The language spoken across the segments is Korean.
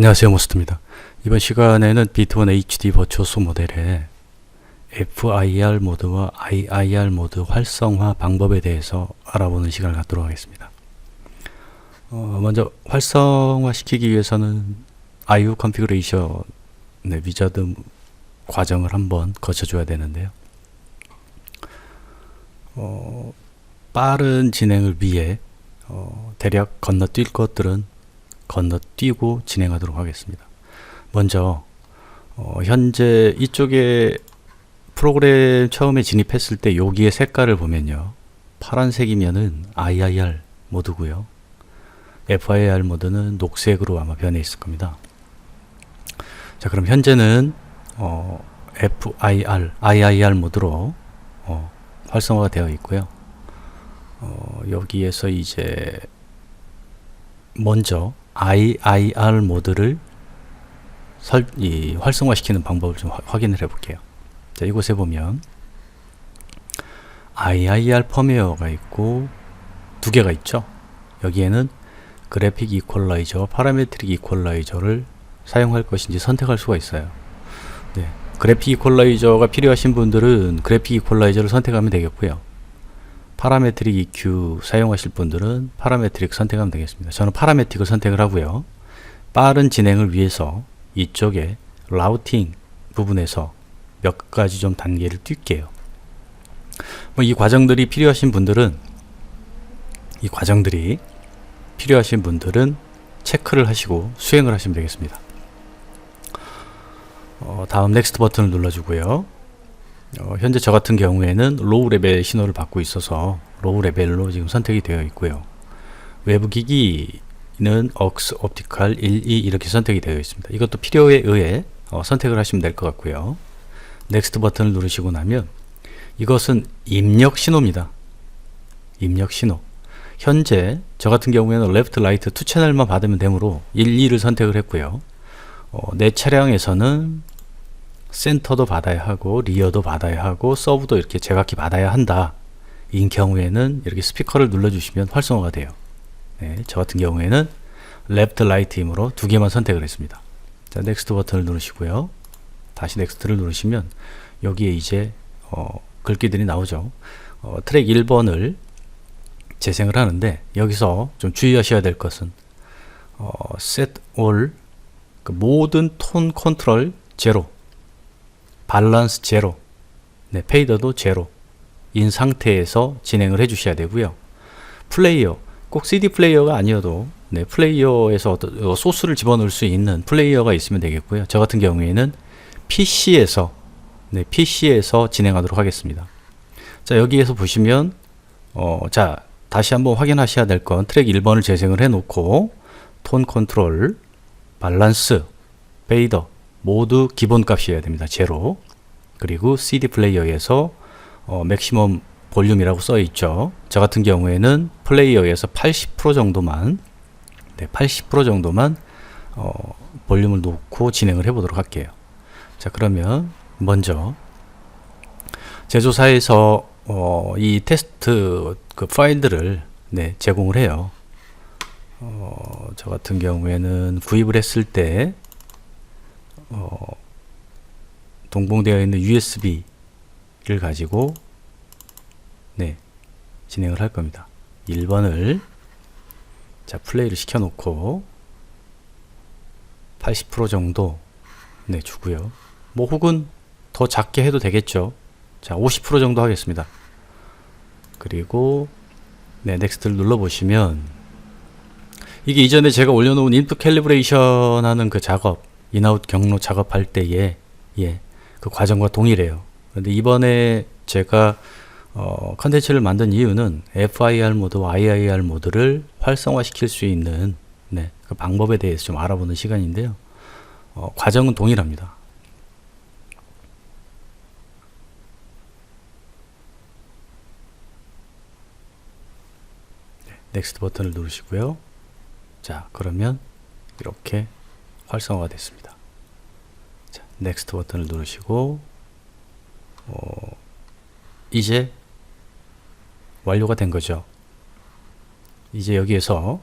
안녕하세요 모스트입니다. 이번 시간에는 비트원 HD 버추어스 모델의 FIR 모드와 IIR 모드 활성화 방법에 대해서 알아보는 시간을 갖도록 하겠습니다. 어, 먼저 활성화 시키기 위해서는 IO 컨피그레이션 네, 위자드 과정을 한번 거쳐줘야 되는데요. 어, 빠른 진행을 위해 어, 대략 건너뛸 것들은 건너뛰고 진행하도록 하겠습니다. 먼저 어, 현재 이쪽에 프로그램 처음에 진입했을 때 여기의 색깔을 보면요. 파란색이면은 IIR 모드고요. FIR 모드는 녹색으로 아마 변해 있을 겁니다. 자, 그럼 현재는 어, FIR, IIR 모드로 어, 활성화가 되어 있고요. 어, 여기에서 이제 먼저 IIR 모드를 설, 이, 활성화시키는 방법을 좀 화- 확인을 해볼게요. 자, 이곳에 보면 IIR 펌웨어가 있고 두 개가 있죠. 여기에는 그래픽 이퀄라이저와 파라메트릭 이퀄라이저를 사용할 것인지 선택할 수가 있어요. 네. 그래픽 이퀄라이저가 필요하신 분들은 그래픽 이퀄라이저를 선택하면 되겠고요. 파라메트릭 EQ 사용하실 분들은 파라메트릭 선택하면 되겠습니다. 저는 파라메트릭을 선택을 하고요. 빠른 진행을 위해서 이쪽에 라우팅 부분에서 몇 가지 좀 단계를 뛸게요. 뭐 이 과정들이 필요하신 분들은 이 과정들이 필요하신 분들은 체크를 하시고 수행을 하시면 되겠습니다. 어, 다음 넥스트 버튼을 눌러주고요. 어, 현재 저 같은 경우에는 로우 레벨 신호를 받고 있어서 로우 레벨로 지금 선택이 되어 있고요. 외부 기기는 억스 옵티컬 1, 2 이렇게 선택이 되어 있습니다. 이것도 필요에 의해 어, 선택을 하시면 될 것 같고요. 넥스트 버튼을 누르시고 나면 이것은 입력 신호입니다. 입력 신호. 현재 저 같은 경우에는 레프트, 라이트 투 채널만 받으면 되므로 1, 2를 선택을 했고요. 어, 내 차량에서는 센터도 받아야 하고 리어도 받아야 하고 서브도 이렇게 제각기 받아야 한다. 인 경우에는 이렇게 스피커를 눌러주시면 활성화가 돼요. 네, 저 같은 경우에는 레프트 라이트이므로 두 개만 선택을 했습니다. 자, 넥스트 버튼을 누르시고요. 다시 넥스트를 누르시면 여기에 이제 어, 글귀들이 나오죠. 어, 트랙 1번을 재생을 하는데 여기서 좀 주의하셔야 될 것은 어, set all 그 모든 톤 컨트롤 제로 밸런스 제로, 네, 페이더도 제로 인 상태에서 진행을 해주셔야 되고요. 플레이어, 꼭 CD 플레이어가 아니어도 네, 플레이어에서 어떤 어, 소스를 집어넣을 수 있는 플레이어가 있으면 되겠고요. 저 같은 경우에는 PC에서 네, PC에서 진행하도록 하겠습니다. 자 여기에서 보시면 어, 자 다시 한번 확인하셔야 될 건 트랙 1번을 재생을 해 놓고 톤 컨트롤, 밸런스, 페이더 모두 기본 값이어야 됩니다. 제로. 그리고 CD 플레이어에서 어, 맥시멈 볼륨이라고 써 있죠. 저 같은 경우에는 플레이어에서 80% 정도만 네, 80% 정도만 어, 볼륨을 놓고 진행을 해 보도록 할게요. 자, 그러면 먼저 제조사에서 어, 이 테스트 그 파일들을 네, 제공을 해요. 어, 저 같은 경우에는 구입을 했을 때 어, 동봉되어 있는 USB를 가지고 네 진행을 할 겁니다. 1번을 자 플레이를 시켜놓고 80% 정도 네 주고요. 뭐 혹은 더 작게 해도 되겠죠. 자 50% 정도 하겠습니다. 그리고 네 넥스트를 눌러보시면 이게 이전에 제가 올려놓은 인풋 캘리브레이션 하는 그 작업 인아웃 경로 작업할 때의 예, 그 과정과 동일해요. 그런데 이번에 제가 어, 컨텐츠를 만든 이유는 FIR 모드와 IIR 모드를 활성화시킬 수 있는 네, 그 방법에 대해서 좀 알아보는 시간인데요. 어, 과정은 동일합니다. 네, 넥스트 버튼을 누르시고요. 자, 그러면 이렇게 활성화가 됐습니다. 자, 넥스트 버튼을 누르시고 어, 이제 완료가 된 거죠. 이제 여기에서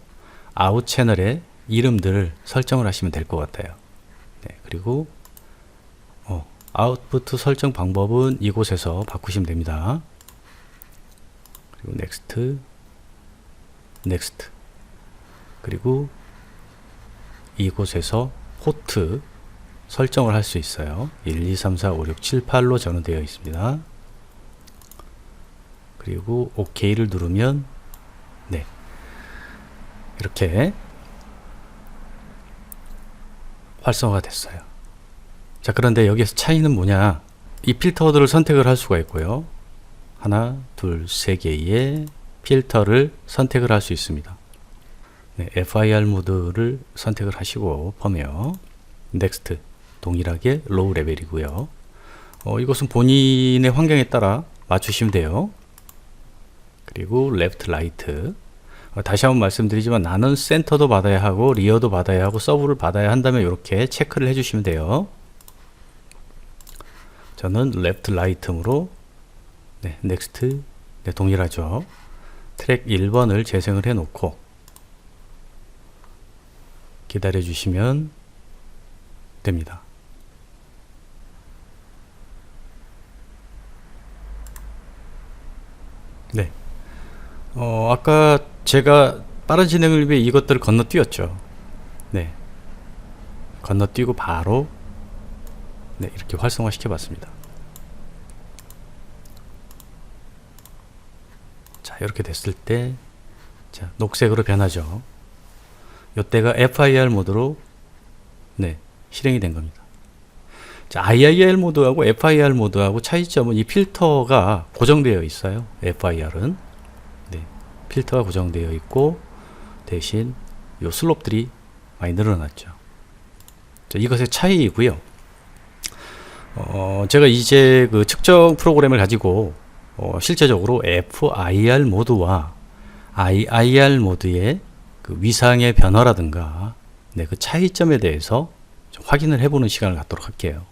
아웃 채널에 이름들을 설정을 하시면 될 것 같아요. 네, 그리고 어, 아웃풋 설정 방법은 이곳에서 바꾸시면 됩니다. 그리고 넥스트, 넥스트, 그리고 이곳에서 포트 설정을 할 수 있어요. 1, 2, 3, 4, 5, 6, 7, 8로 전원되어 있습니다. 그리고 OK를 누르면 네 이렇게 활성화가 됐어요. 자 그런데 여기서 차이는 뭐냐? 이 필터들을 선택을 할 수가 있고요. 하나, 둘, 세 개의 필터를 선택을 할 수 있습니다. 네, FIR 모드를 선택을 하시고 펌웨어 넥스트 동일하게 로우 레벨이고요. 어, 이것은 본인의 환경에 따라 맞추시면 돼요. 그리고 레프트 라이트 어, 다시 한번 말씀드리지만 나는 센터도 받아야 하고 리어도 받아야 하고 서브를 받아야 한다면 이렇게 체크를 해주시면 돼요. 저는 레프트 라이트으로 네, 넥스트 네, 동일하죠. 트랙 1번을 재생을 해 놓고 기다려 주시면 됩니다. 네. 어, 아까 제가 빠른 진행을 위해 이것들을 건너뛰었죠. 네. 건너뛰고 바로 네, 이렇게 활성화 시켜봤습니다. 자, 이렇게 됐을 때, 자, 녹색으로 변하죠. 이때가 FIR 모드로, 네, 실행이 된 겁니다. 자, IIR 모드하고 FIR 모드하고 차이점은 이 필터가 고정되어 있어요. FIR은. 네, 필터가 고정되어 있고, 대신 요 슬롭들이 많이 늘어났죠. 자, 이것의 차이이고요. 어, 제가 이제 그 측정 프로그램을 가지고 어, 실제적으로 FIR 모드와 IIR 모드의 그 위상의 변화라든가 네, 그 차이점에 대해서 좀 확인을 해보는 시간을 갖도록 할게요.